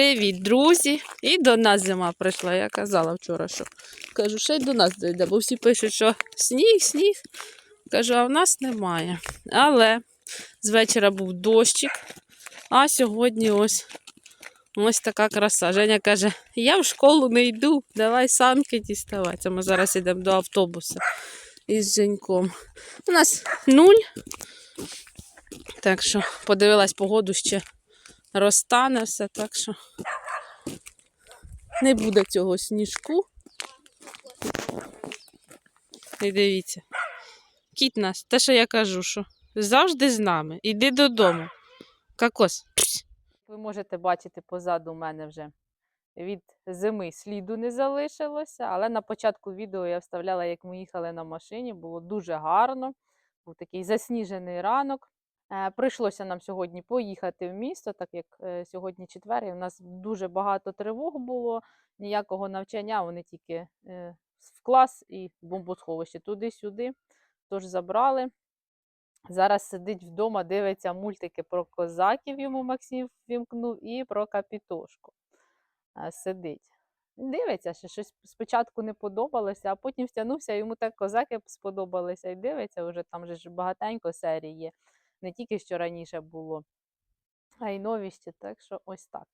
Привіт, друзі! І до нас зима прийшла. Я казала вчора, що кажу, ще й до нас дійде, бо всі пишуть, що сніг, сніг. Кажу, а в нас немає. Але з вечора був дощик, а сьогодні ось ось така краса. Женя каже: я в школу не йду, давай санки діставай. Це ми зараз йдемо до автобуса із Женьком. У нас нуль. Так що подивилась погоду ще розтане все, так що не буде цього сніжку. І дивіться. Кіт нас, те, що я кажу, що завжди з нами. Іди додому. Кокос. Ви можете бачити позаду мене вже від зими сліду не залишилося, але на початку відео я вставляла, як ми їхали на машині, було дуже гарно. Був такий засніжений ранок. Е, Прийшлося нам сьогодні поїхати в місто, так як е, сьогодні четвер, і у нас дуже багато тривог було, ніякого навчання, вони тільки е, в клас і в бомбосховище туди-сюди. Тож забрали. Зараз сидить вдома, дивиться мультики про козаків, йому Максим вімкнув, і про капітошку. Сидить. Дивиться, що щось спочатку не подобалося, а потім втягнувся, йому так козаки сподобалися. І дивиться, вже там же багатенько серій є не тільки що раніше було, а й новіші. Так що ось так.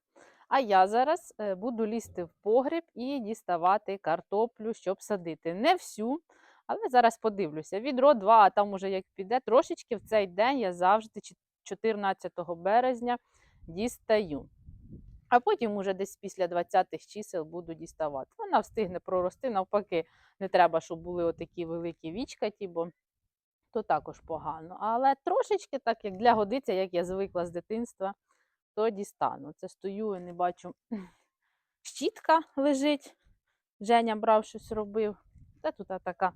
А я зараз е, буду лізти в погріб і діставати картоплю, щоб садити. Не всю, але зараз подивлюся. Відро 2, а там уже як піде, трошечки в цей день я завжди, 14 березня, дістаю. А потім уже десь після 20-х чисел буду діставати. Вона встигне прорости, навпаки, не треба, щоб були отакі великі вічкаті, бо то також погано. Але трошечки, так як для годиться, як я звикла з дитинства, то дістану. Це стою і не бачу. Щітка лежить. Женя брав щось робив. Та тут така.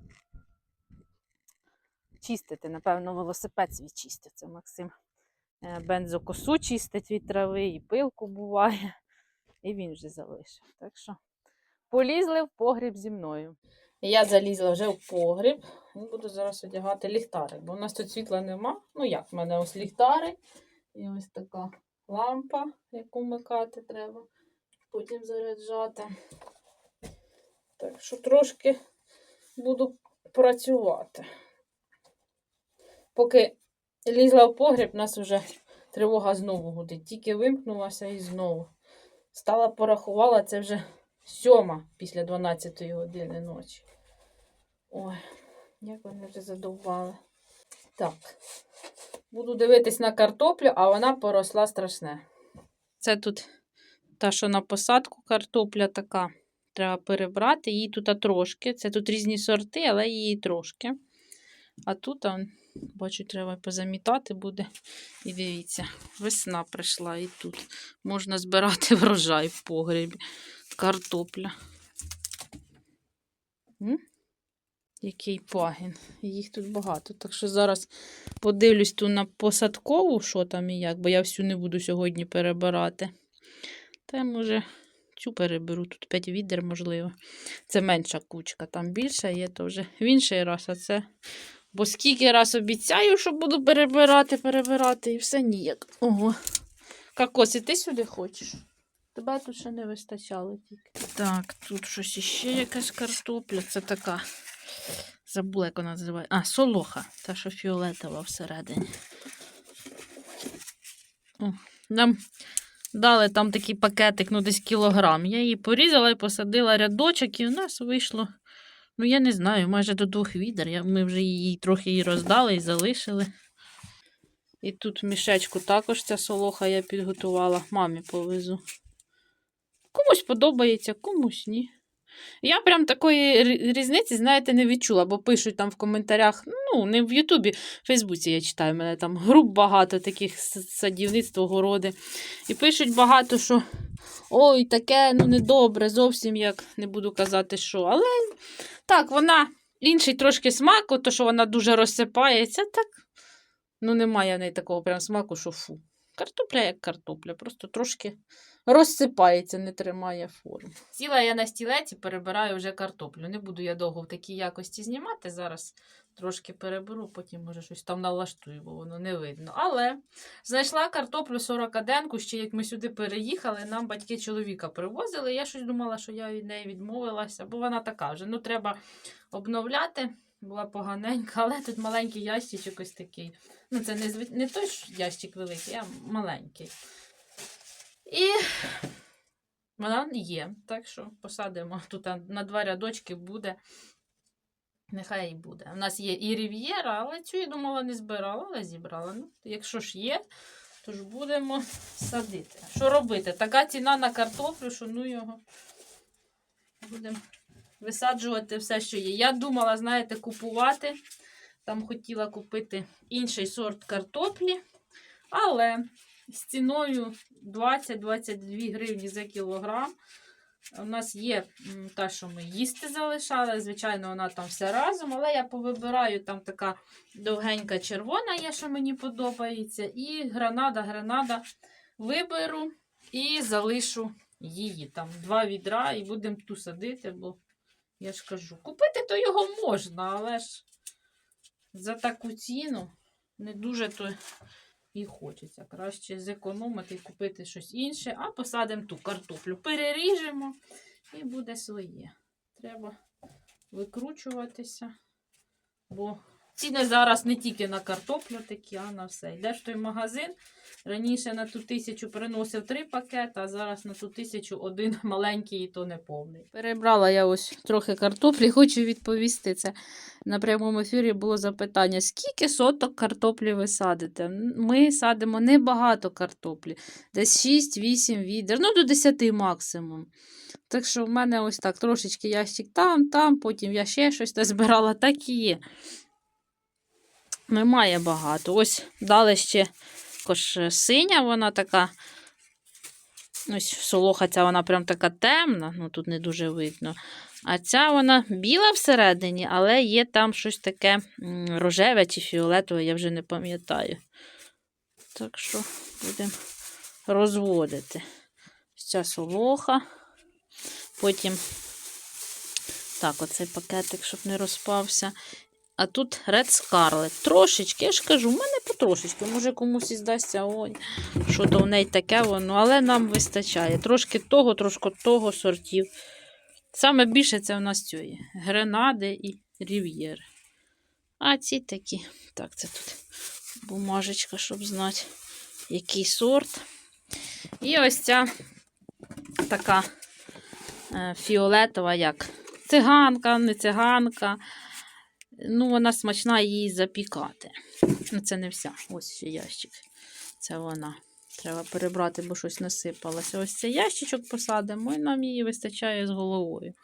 Чистити, напевно, велосипед свій чистить. Це Максим е, бензокосу чистить від трави, і пилку буває. І він вже залишив. Так що полізли в погріб зі мною. Я залізла вже в погріб. І Буду зараз одягати ліхтарик, бо у нас тут світла нема. Ну як, в мене ось ліхтарик і ось така лампа, яку вмикати треба, потім заряджати. Так що трошки буду працювати. Поки лізла в погріб, у нас вже тривога знову гудить. Тільки вимкнулася і знову. Стала порахувала, це вже сьома після 12 години ночі. Ой, як вони вже задовбали. Так. Буду дивитись на картоплю, а вона поросла страшне. Це тут та, що на посадку картопля така. Треба перебрати. Її тут трошки. Це тут різні сорти, але її трошки. А тут, бачу, треба позамітати буде. І дивіться, весна прийшла і тут можна збирати врожай в погребі. Картопля. Який пагін. Їх тут багато. Так що зараз подивлюсь ту на посадкову, що там і як, бо я всю не буду сьогодні перебирати. Та я, може, цю переберу. Тут 5 відер, можливо. Це менша кучка, там більша є, то вже в інший раз, а це. Бо скільки раз обіцяю, що буду перебирати, перебирати, і все ніяк. Ого. Кокос, ти сюди хочеш? Тебе тут ще не вистачало тільки. Так, тут щось іще якась картопля. Це така. Забула, як вона називається. А, солоха. Та, що фіолетова всередині. О, нам дали там такий пакетик, ну десь кілограм. Я її порізала і посадила рядочок, і у нас вийшло. Ну, я не знаю, майже до двох відер. Ми вже її трохи її роздали і залишили. І тут в мішечку також ця солоха я підготувала. Мамі повезу. Комусь подобається, комусь ні. Я прям такої різниці, знаєте, не відчула, бо пишуть там в коментарях, ну, не в Ютубі, в Фейсбуці я читаю, в мене там груп багато таких садівництво, городи. І пишуть багато, що ой, таке ну недобре, зовсім як не буду казати, що. Але так, вона інший трошки смак, то що вона дуже розсипається, так. Ну, немає в неї такого прям смаку, що фу. Картопля як картопля, просто трошки розсипається, не тримає форму. Сіла я на стілець і перебираю вже картоплю. Не буду я довго в такій якості знімати. Зараз Трошки переберу, потім може щось там налаштую, бо воно не видно. Але знайшла картоплю 40-денку, ще як ми сюди переїхали, нам батьки чоловіка привозили. Я щось думала, що я від неї відмовилася, бо вона така вже. Ну, треба обновляти. Була поганенька, але тут маленький ящичок ось такий. Ну, це не, не той ящик великий, а маленький. І вона є. Так що посадимо тут на два рядочки буде. Нехай і буде. У нас є і рів'єра, але цю я думала не збирала, але зібрала. Ну, якщо ж є, то ж будемо садити. Що робити? Така ціна на картоплю, що ну його будемо висаджувати все, що є. Я думала, знаєте, купувати. Там хотіла купити інший сорт картоплі, але з ціною 20-22 гривні за кілограм. У нас є та, що ми їсти залишали. Звичайно, вона там все разом, але я повибираю там така довгенька червона є, що мені подобається. І гранада, гранада виберу і залишу її. Там два відра і будемо ту садити, бо я ж кажу, купити то його можна, але ж за таку ціну не дуже то і хочеться. Краще зекономити і купити щось інше, а посадимо ту картоплю. Переріжемо і буде своє. Треба викручуватися, бо ціни зараз не тільки на картоплю такі, а на все. Йдеш в той магазин. Раніше на ту тисячу приносив три пакети, а зараз на ту тисячу один маленький і то не повний. Перебрала я ось трохи картоплі, хочу відповісти це. На прямому ефірі було запитання: скільки соток картоплі ви садите? Ми садимо небагато картоплі, десь 6-8 відер, ну до 10 максимум. Так що в мене ось так трошечки ящик там, там, потім я ще щось назбирала, так і є. Немає багато. Ось дали ще також е, синя, вона така. Ось солоха ця вона прям така темна, ну тут не дуже видно. А ця вона біла всередині, але є там щось таке рожеве чи фіолетове, я вже не пам'ятаю. Так що будемо розводити. Ця солоха. Потім так, оцей пакетик, щоб не розпався. А тут Red Scarlet. Трошечки, я ж кажу, в мене потрошечки. Може комусь і здасться, ой, що то в неї таке воно, але нам вистачає. Трошки того, трошки того сортів. Саме більше це в нас цієї гренади і рів'єри. А ці такі. Так, це тут бумажечка, щоб знати, який сорт. І ось ця така е, фіолетова, як циганка, не циганка. Ну, вона смачна її запікати. Ну, це не вся. Ось ще ящик. Це вона. Треба перебрати, бо щось насипалося. Ось цей ящичок посадимо, і нам її вистачає з головою.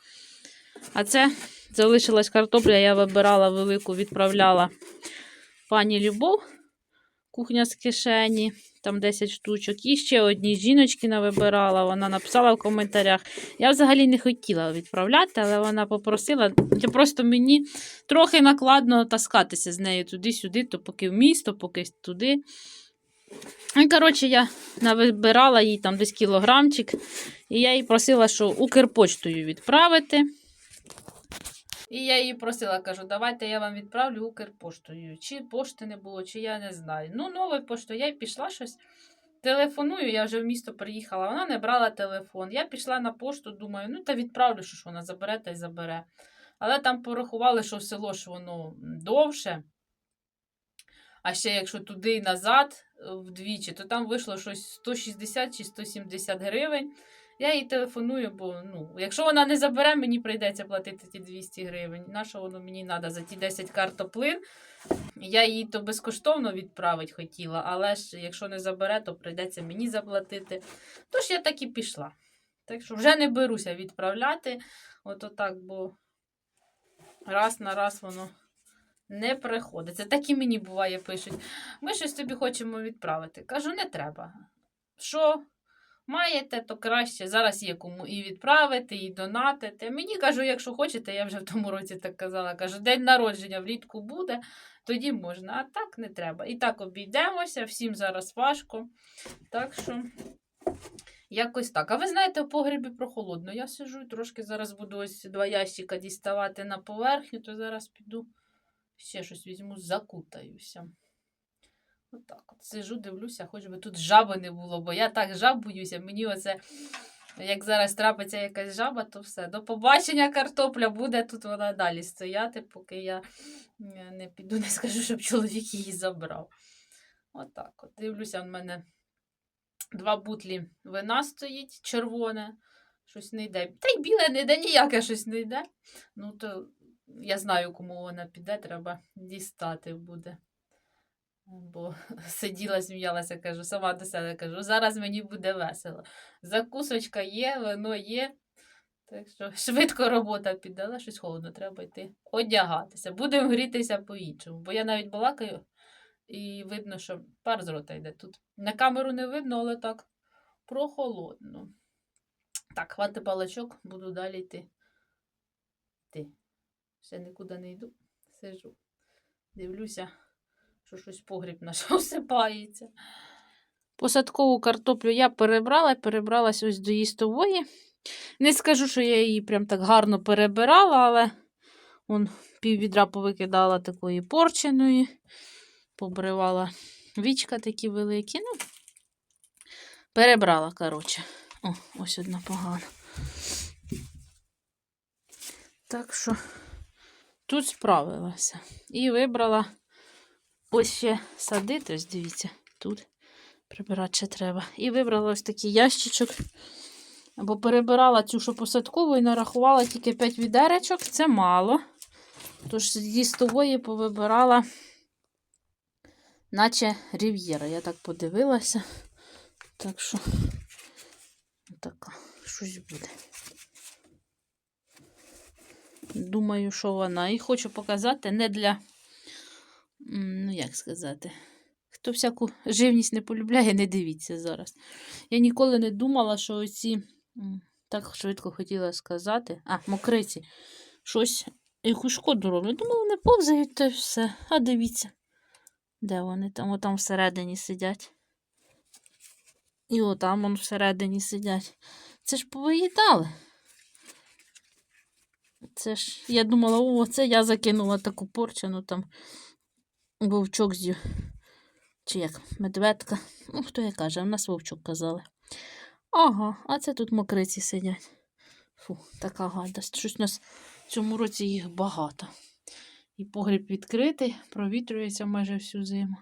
А це залишилась картопля, я вибирала велику, відправляла пані Любов, кухня з кишені, там 10 штучок. І ще одні жіночки навибирала. Вона написала в коментарях. Я взагалі не хотіла відправляти, але вона попросила. Це просто мені трохи накладно таскатися з нею туди-сюди, то поки в місто, поки туди. І, коротше, я навибирала їй там десь кілограмчик, і я їй просила, що Укрпочтою відправити. І я їй просила, кажу, давайте я вам відправлю Укрпоштою. Чи пошти не було, чи я не знаю. Ну, новою поштою я й пішла щось. Телефоную, я вже в місто приїхала, вона не брала телефон. Я пішла на пошту, думаю, ну та відправлю, що ж вона забере та й забере. Але там порахували, що в село ж воно довше. А ще якщо туди і назад е, вдвічі, то там вийшло щось 160 чи 170 гривень. Я їй телефоную, бо ну, якщо вона не забере, мені прийдеться платити ті 200 гривень. На що воно мені треба за ті 10 картоплин? Я їй то безкоштовно відправити хотіла, але ж якщо не забере, то прийдеться мені заплатити. Тож я так і пішла. Так що вже не беруся відправляти. Ото так, бо раз на раз воно не приходить. Це так і мені буває пишуть. Ми щось тобі хочемо відправити. Кажу, не треба. Що маєте, то краще. Зараз є кому і відправити, і донатити. Мені кажу, якщо хочете, я вже в тому році так казала. Кажу, день народження влітку буде, тоді можна, а так не треба. І так обійдемося, всім зараз важко. Так що. Якось так. А ви знаєте, в погребі прохолодно. Я сижу і трошки зараз буду ось два ящика діставати на поверхню, то зараз піду Ще щось візьму, закутаюся. Отак от сижу, дивлюся, хоч би тут жаби не було, бо я так жаб боюся. Мені оце, як зараз трапиться якась жаба, то все. До побачення картопля буде тут вона далі стояти, поки я не піду, не скажу, щоб чоловік її забрав. Отак от. Дивлюся, в мене два бутлі вина стоїть, червоне, щось не йде. Та й біле не йде, ніяке щось не йде. Ну, то я знаю, кому вона піде, треба дістати буде. Бо сиділа, сміялася, кажу, сама до себе кажу, зараз мені буде весело. Закусочка є, вино є. Так що швидко робота піде, але щось холодно, треба йти одягатися. Будемо грітися по-іншому. Бо я навіть балакаю, і видно, що пар з рота йде тут. На камеру не видно, але так прохолодно. Так, хвати балачок, буду далі йти. Ти. Ще нікуди не йду, сижу. Дивлюся, що щось погріб наш осипається. Посадкову картоплю я перебрала, перебралась ось до їстової. Не скажу, що я її прям так гарно перебирала, але он пів відра повикидала такої порченої, побривала вічка такі великі. Ну, перебрала, коротше. О, ось одна погана. Так що тут справилася. І вибрала ось ще садити, ось дивіться, тут прибирати ще треба. І вибрала ось такий ящичок. Бо перебирала цю що посадкову і нарахувала тільки 5 відеречок. Це мало. Тож з їстової повибирала, наче рів'єра. Я так подивилася. Так що, така, щось буде. Думаю, що вона. І хочу показати не для, ну як сказати, хто всяку живність не полюбляє, не дивіться зараз. Я ніколи не думала, що оці, так швидко хотіла сказати, а, мокриці, щось, яку шкоду роблять. Думала, вони повзають та все. А дивіться, де вони там, отам всередині сидять. І отам вон всередині сидять. Це ж повиїдали. Це ж, я думала, о, це я закинула таку порчену там вовчок з'їв. Чи як, медведка. Ну, хто як каже, в нас вовчок казали. Ага, а це тут мокриці сидять. Фу, така гадость. Щось у нас в цьому році їх багато. І погріб відкритий, провітрюється майже всю зиму.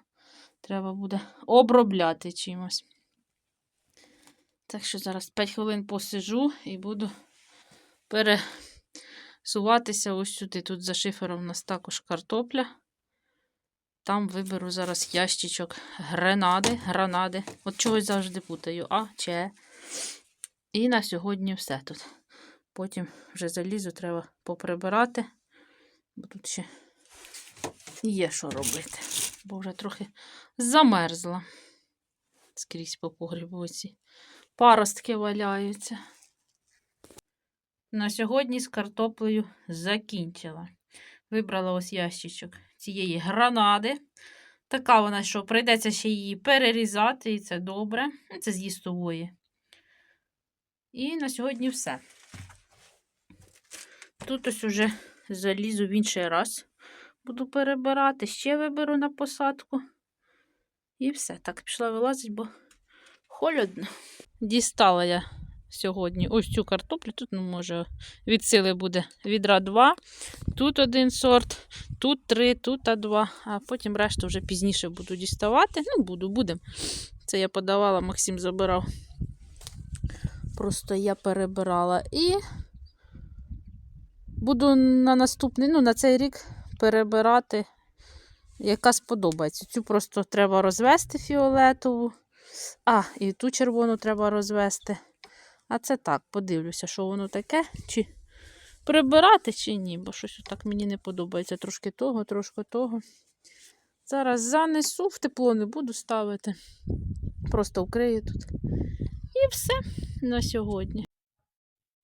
Треба буде обробляти чимось. Так що зараз 5 хвилин посижу і буду пересуватися ось сюди. Тут за шифером у нас також картопля. Там виберу зараз ящичок гренади, гранади. От чогось завжди путаю. А, Ч. І на сьогодні все тут. Потім вже залізу, треба поприбирати, бо тут ще є що робити. Бо вже трохи замерзла. Скрізь по погрібу ці паростки валяються. На сьогодні з картоплею закінчила. Вибрала ось ящичок цієї гранади. Така вона, що прийдеться ще її перерізати, і це добре. Це з їстової. І на сьогодні все. Тут ось уже залізу в інший раз. Буду перебирати, ще виберу на посадку. І все. Так, пішла вилазить, бо холодно. Дістала я сьогодні ось цю картоплю. Тут, ну, може, від сили буде відра 2. Тут один сорт, тут три, тут два. А потім решту вже пізніше буду діставати. Ну, буду, будемо. Це я подавала, Максим забирав. Просто я перебирала. І буду на наступний, ну, на цей рік перебирати, яка сподобається. Цю просто треба розвести фіолетову. А, і ту червону треба розвести. А це так, подивлюся, що воно таке, чи прибирати, чи ні, бо щось так мені не подобається. Трошки того, трошки того. Зараз занесу, в тепло не буду ставити. Просто вкрию тут. І все на сьогодні.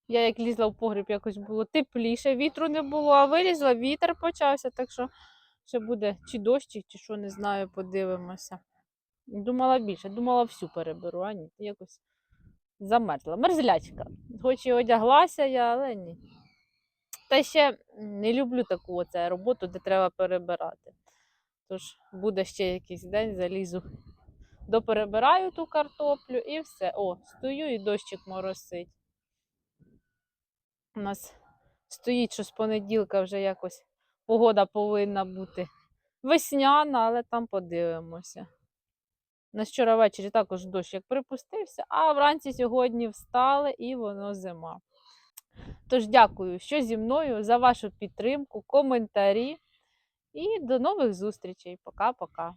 Я як лізла в погріб, якось було тепліше, вітру не було, а вилізла, вітер почався, так що ще буде чи дощ, чи що, не знаю, подивимося. Думала більше, думала всю переберу, а ні, якось замерзла. Мерзлячка. Хоч і одяглася я, але ні. Та ще не люблю таку оце роботу, де треба перебирати. Тож буде ще якийсь день, залізу, доперебираю ту картоплю і все. О, стою і дощик моросить. У нас стоїть, що з понеділка вже якось погода повинна бути весняна, але там подивимося. На вчора ввечері також дощ як припустився, а вранці сьогодні встали і воно зима. Тож дякую, що зі мною за вашу підтримку, коментарі і до нових зустрічей. Пока-пока.